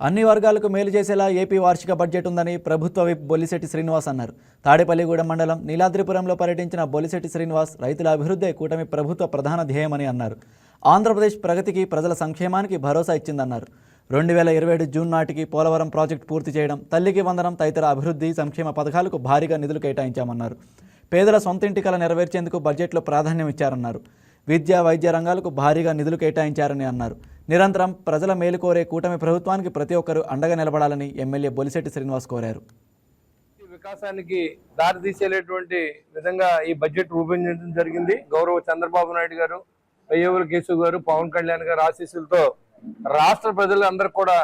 అన్ని వర్గాలకు మేలు చేసేలా ఏపీ వార్షిక బడ్జెట్ ఉందని ప్రభుత్వ విప్ బొలిశెట్టి శ్రీనివాస్ అన్నారు. తాడేపల్లిగూడెం మండలం నీలాద్రిపురంలో పర్యటించిన బొలిశెట్టి శ్రీనివాస్ రైతుల అభివృద్ధే కూటమి ప్రభుత్వ ప్రధాన ధ్యేయమని అన్నారు. ఆంధ్రప్రదేశ్ ప్రగతికి ప్రజల సంక్షేమానికి భరోసా ఇచ్చిందన్నారు. రెండు వేల ఇరవై ఏడు జూన్ నాటికి పోలవరం ప్రాజెక్టు పూర్తి చేయడం తల్లికి వందనం తదితర అభివృద్ధి సంక్షేమ పథకాలకు భారీగా నిధులు కేటాయించామన్నారు. పేదల సొంత ఇంటి కల నెరవేర్చేందుకు బడ్జెట్లో ప్రాధాన్యం ఇచ్చారన్నారు. విద్య వైద్య రంగాలకు భారీగా నిధులు కేటాయించారని అన్నారు. నిరంతరం ప్రజల మేలు కోరే కూటమి ప్రభుత్వానికి ప్రతి ఒక్కరూ అండగా నిలబడాలని ఎమ్మెల్యే బొలిశెట్టి శ్రీనివాస్ కోరారు. వికాసానికి దారి తీసేటువంటి విధంగా ఈ బడ్జెట్ రూపొందించడం జరిగింది. గౌరవ చంద్రబాబు నాయుడు గారు పయ్యవుల కేసు గారు పవన్ కళ్యాణ్ గారు ఆశీస్సులతో రాష్ట్ర ప్రజలందరూ కూడా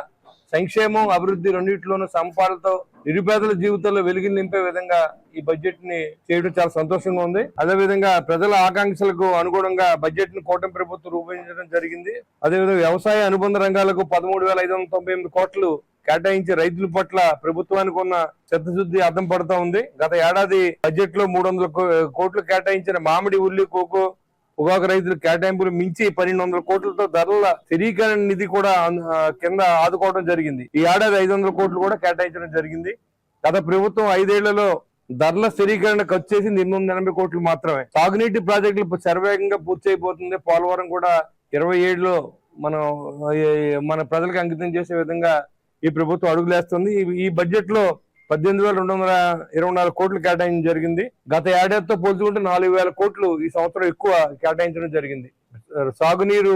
సంక్షేమం అభివృద్ధి రెండింటిలోనూ సంపాలతో నిరుపేదల జీవితంలో వెలుగులు నింపే విధంగా ఈ బడ్జెట్ని చేయడం చాలా సంతోషంగా ఉంది. అదే విధంగా ప్రజల ఆకాంక్షలకు అనుగుణంగా బడ్జెట్ని కూటమి ప్రభుత్వం రూపొందించడం జరిగింది. అదేవిధంగా వ్యవసాయ అనుబంధ రంగాలకు పదమూడు వేల ఐదు వందల తొంభై ఎనిమిది కోట్లు కేటాయించి రైతుల పట్ల ప్రభుత్వానికి ఉన్న చిత్తశుద్ధి అర్థం పడతా ఉంది. గత ఏడాది బడ్జెట్లో మూడు వందల కోట్లు కేటాయించిన మామిడి ఉల్లి కోకో పొగాకు రైతులు కేటాయింపులు మించి పన్నెండు వందల కోట్లతో ధరల స్థిరీకరణ నిధి కూడా కింద ఆదుకోవడం జరిగింది. ఈ ఏడాది ఐదు వందల కోట్లు కూడా కేటాయించడం జరిగింది. గత ప్రభుత్వం ఐదేళ్ళలో ధరల స్థిరీకరణ ఖర్చు చేసింది ఎనిమిది వందల ఎనభై కోట్లు మాత్రమే. సాగునీటి ప్రాజెక్టులు శరవేగంగా పూర్తి అయిపోతుంది పోలవరం కూడా ఇరవై ఏడులో మనం మన ప్రజలకు అంకితం చేసే విధంగా ఈ ప్రభుత్వం అడుగులేస్తుంది. ఈ బడ్జెట్లో పద్దెనిమిది వేల రెండు వందల ఇరవై నాలుగు కోట్లు కేటాయించడం జరిగింది. గత ఏడాదితో పోల్చుకుంటే నాలుగు వేల కోట్లు ఈ సంవత్సరం ఎక్కువ కేటాయించడం జరిగింది. సాగునీరు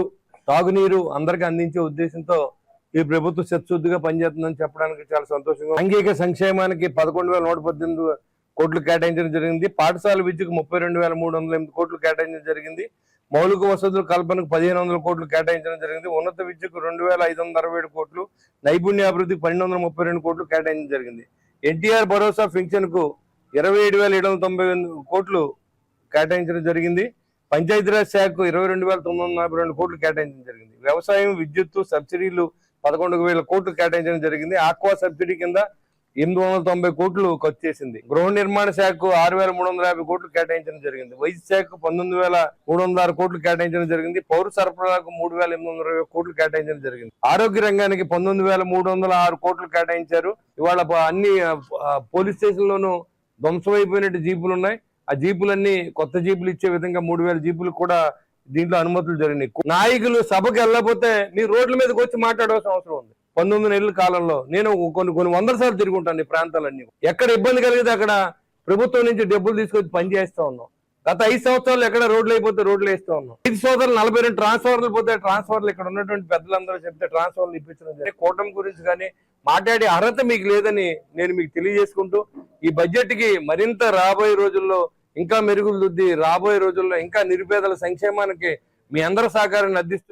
తాగునీరు అందరికీ అందించే ఉద్దేశంతో ఈ ప్రభుత్వం సత్శుద్ధిగా పనిచేస్తుందని చెప్పడానికి చాలా సంతోషంగా ఉంది. సాంఘిక సంక్షేమానికి పదకొండు వేల నూట పద్దెనిమిది కోట్లు కేటాయించడం జరిగింది. పాఠశాల విద్యకు ముప్పై రెండు వేల మూడు వందల ఎనిమిది కోట్లు కేటాయించడం జరిగింది. మౌలిక వసతుల కల్పనకు పదిహేను వందల కోట్లు కేటాయించడం జరిగింది. ఉన్నత విద్యకు రెండు వేల ఐదు వందల అరవై ఏడు కోట్లు నైపుణ్య అభివృద్ధికి పన్నెండు వందల ముప్పై రెండు కోట్లు కేటాయించడం జరిగింది. ఎన్టీఆర్ భరోసా పెన్షన్కు ఇరవై ఏడు వేల ఏడు వందల తొంభై కోట్లు కేటాయించడం జరిగింది. పంచాయతీరాజ్ శాఖకు ఇరవై రెండు వేల తొమ్మిది వందల నలభై రెండు కోట్లు కేటాయించడం జరిగింది. వ్యవసాయం విద్యుత్తు సబ్సిడీలు పదకొండు వేల కోట్లు కేటాయించడం జరిగింది. ఆక్వా సబ్సిడీ కింద ఎనిమిది వందల తొంభై కోట్లు ఖర్చు చేసింది. గృహ నిర్మాణ శాఖకు ఆరు వేల మూడు వందల యాభై కోట్లు కేటాయించడం జరిగింది. వైద్య శాఖకు పంతొమ్మిది వేల మూడు వందల ఆరు కోట్లు కేటాయించడం జరిగింది. పౌర సరఫరాకు మూడు వేల ఎనిమిది వందల ఇరవై కోట్లు కేటాయించడం జరిగింది. ఆరోగ్య రంగానికి పంతొమ్మిది వేల మూడు వందల ఆరు కోట్లు కేటాయించారు. ఇవాళ అన్ని పోలీస్ స్టేషన్లోనూ ధ్వంసమైపోయినట్టు జీపులు ఉన్నాయి. ఆ జీపులన్నీ కొత్త జీపులు ఇచ్చే విధంగా మూడు వేల జీపులు కూడా దీంట్లో అనుమతులు జరిగినాయి. నాయకులు సభకు వెళ్ళకపోతే మీ రోడ్ల మీదకి వచ్చి మాట్లాడవలసిన అవసరం ఉంది. పంతొమ్మిది నెలల కాలంలో నేను కొన్ని కొన్ని వందల సార్లు తిరుగుంటాను ఈ ప్రాంతాలన్నీ. ఎక్కడ ఇబ్బంది కలిగితే అక్కడ ప్రభుత్వం నుంచి డబ్బులు తీసుకొచ్చి పని చేస్తా ఉన్నాం. గత ఐదు సంవత్సరాలు ఎక్కడ రోడ్లు అయిపోతే రోడ్లు వేస్తా ఉన్నాం. ఐదు సంవత్సరాలు నలభై రెండు ట్రాన్స్ఫర్లు పోతే ట్రాన్స్ఫర్లు ఇక్కడ ఉన్నటువంటి పెద్దలందరూ చెప్తే ట్రాన్స్ఫర్లు ఇప్పించడం కూటమి గురించి కానీ మాట్లాడే అర్హత మీకు లేదని నేను మీకు తెలియజేసుకుంటూ ఈ బడ్జెట్కి మరింత రాబోయే రోజుల్లో ఇంకా మెరుగులు దిద్ది రాబోయే రోజుల్లో ఇంకా నిరుపేదల సంక్షేమానికి మీ అందరి సహకారాన్ని అందిస్తూ